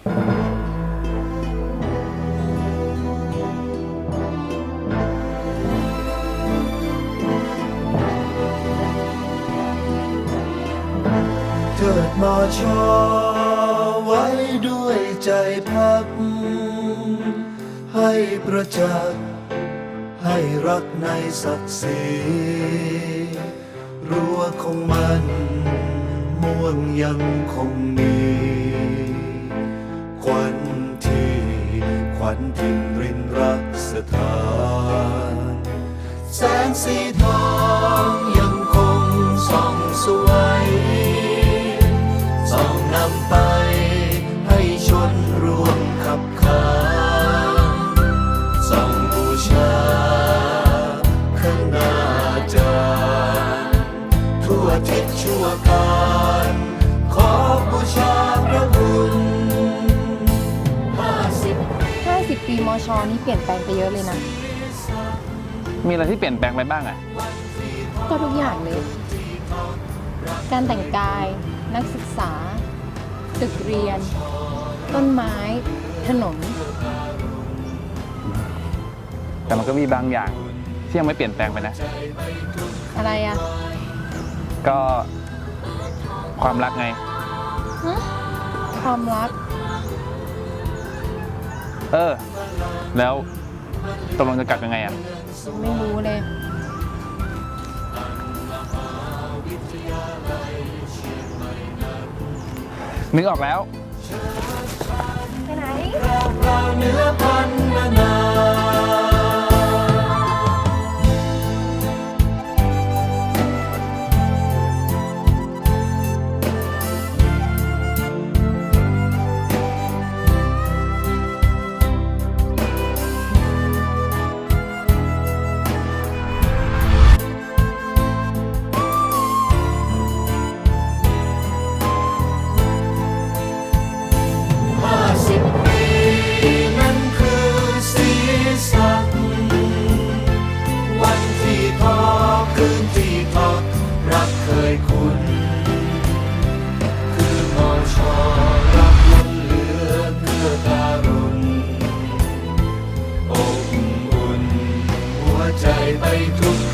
เถิดมาชอไว้ด้วยใจพัก ให้ประจักษ์ให้รักในศักดิ์ศรีรั้วของมัน ม่วงยังคงมี ควันทินรินรักสถาน แสงสีทองยังคงส่องสวยส่องนำไปให้ชนรวมขับขานส่องบูชาข้างหน้าจานทั่วทิศชั่วการ 50ปีมชนี่เปลี่ยนแปลงไปเยอะเลยนะ มีอะไรที่เปลี่ยนแปลงไปบ้างอะก็ทุกอย่างเลย การแต่งกาย นักศึกษา ตึกเรียน ต้นไม้ ถนน แต่มันก็มีบางอย่างที่ยังไม่เปลี่ยนแปลงไปนะ อะไรอะก็ความรักไง ฮะความรัก เออ แล้วตกลงจะกลับยังไงอะไม่รู้เลย นึกออกแล้ว ไปไหนเราเนื้อพันนา ใจไปทุก